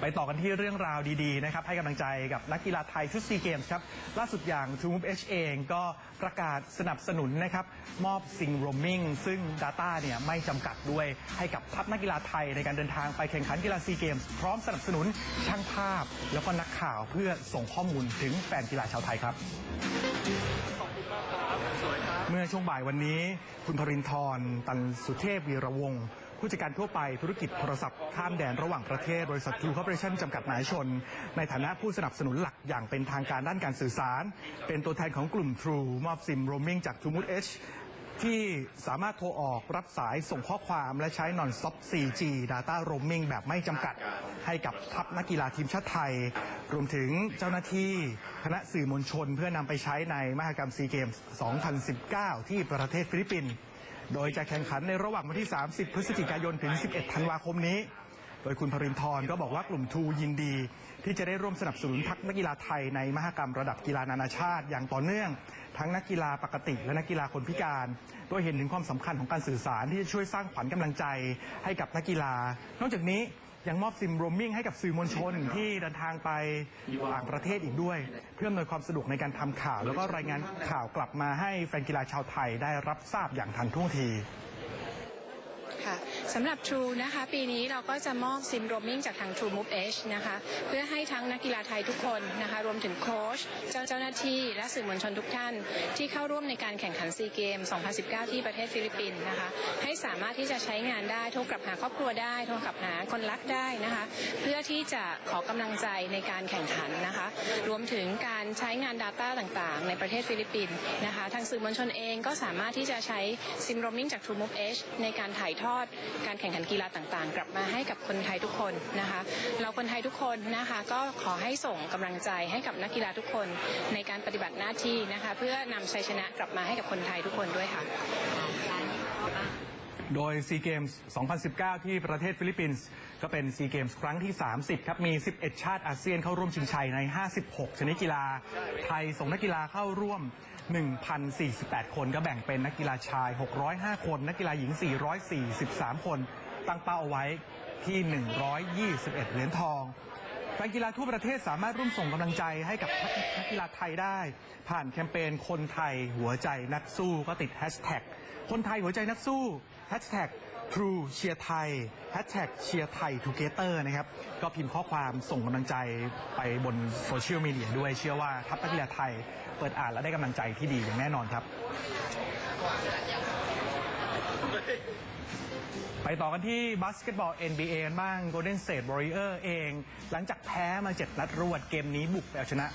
ไปต่อกันที่เรื่องราวดีๆนะครับให้กำลังใจกับนักกีฬาไทยชุดซีเกมส์ครับล่าสุดอย่าง True Move H เองก็ประกาศสนับสนุนนะครับมอบซิงโรมมิงซึ่ง Data เนี่ยไม่จำกัดด้วยให้กับทัพนักกีฬาไทยในการเดินทางไปแข่งขันกีฬาซีเกมส์พร้อมสนับสนุนช่างภาพ แล้วก็นักข่าวเพื่อส่งข้อมูลถึงแฟนกีฬาชาวไทยครับเมื่อช่วงบ่ายวันนี้ คุณพรินทร์ตันสุเทพวีระวงศ์ ผู้จัดการทั่วไปธุรกิจโทรศัพท์ข้ามแดนระหว่างประเทศบริษัท True Corporation จำกัดมหาชน ในฐานะผู้สนับสนุนหลักอย่างเป็นทางการด้านการสื่อสาร เป็นตัวแทนของกลุ่ม True มอบซิมโรมมิงจาก True Mood H ที่สามารถโทรออกรับสายส่งข้อความและใช้ non-stop 4G data roaming แบบไม่จำกัด ให้กับทัพนักกีฬาทีมชาติไทย รวมถึงเจ้าหน้าที่คณะสื่อมวลชนเพื่อนำไปใช้ในมหกรรมซีเกมส์ 2019 ที่ประเทศฟิลิปปินส์ โดยจะแข่งขันในระหว่างวันที่ 30 พฤศจิกายนถึง 11 ธันวาคมนี้ โดยคุณพรินทร์ก็บอกว่ากลุ่มทูยินดี ที่จะได้ร่วมสนับสนุนพักนักกีฬาไทยในมหกรรมระดับกีฬานานาชาติ อย่างต่อเนื่อง ทั้งนักกีฬาปกติและนักกีฬาคนพิการ โดยเห็นถึงความสำคัญของการสื่อสารที่จะช่วยสร้างขวัญกำลังใจให้กับนักกีฬา นอกจากนี้ ยังมอบซิมโรมมิ่งให้กับสื่อมวลชนที่เดินทางไปต่างประเทศอีกด้วย เพื่ออำนวยความสะดวกในการทำข่าว แล้วก็รายงานข่าวกลับมาให้แฟนกีฬาชาวไทยได้รับทราบอย่างทันท่วงที สำหรับ True นะคะ ปีนี้เราก็จะมอบซิมโรมมิ่งจากทาง True Move H นะคะ เพื่อให้ทั้งนักกีฬาไทยทุกคนนะคะ รวมถึงโค้ชเจ้าเจ้าหน้าที่และสื่อมวลชนทุกท่าน ที่เข้าร่วมในการแข่งขันซีเกม 2019 ที่ประเทศฟิลิปปินส์นะคะ ให้สามารถที่จะใช้งานได้โทรกลับหาครอบครัวได้โทรกลับหาคนรักได้นะคะ เพื่อที่จะขอกำลังใจในการแข่งขันนะคะ รวมถึงการใช้งาน Data ต่างๆ ในประเทศฟิลิปปินส์นะคะ ทางสื่อมวลชนเองก็สามารถที่จะใช้ซิมโรมมิ่งจาก True Move H ในการถ่ายทอดการแข่งขันกีฬาต่างๆ กลับมาให้กับคนไทยทุกคนนะคะเราคนไทยทุกคนนะคะก็ขอให้ส่งกำลังใจให้กับนักกีฬาทุกคนในการปฏิบัติหน้าที่นะคะ เพื่อนำชัยชนะกลับมาให้กับคนไทยทุกคนด้วยค่ะ โดยซีเกมส์ 2019 ที่ประเทศฟิลิปปินส์ ก็เป็นซีเกมส์ครั้งที่ 30 ครับ มี 11 ชาติอาเซียนเข้าร่วมชิงชัยใน 56 ชนิดกีฬา ไทยส่งนักกีฬาเข้าร่วม 1,048 คนก็แบ่งเป็นนักกีฬาชาย 605 คน นักกีฬาหญิง 443 คน ตั้งเป้าเอาไว้ที่ 121 เหรียญทองแฟนกีฬาทั่วประเทศสามารถร่วมส่งกำลังใจให้กับนักกีฬาไทยได้ ผ่านแคมเปญคนไทยหัวใจนักสู้ก็ติดแฮชแท็ก คนไทยหัวใจนักสู้ True เชียร์ไทยแฮชแท็กเชียร์ไทยทูเกเตอร์นะครับ ก็พิมพ์ข้อความส่งกำลังใจไปบนโซเชียลมีเดียด้วยเชื่อว่าทัพนักกีฬาไทยเปิดอ่านและได้กำลังใจที่ดีอย่างแน่นอนครับ ไปต่อกันที่บาสเกตบอล NBA กันบ้าง Golden State Warrior เอง หลังจากแพ้มา 7 นัดรวดเกมนี้บุกไปเอาชนะ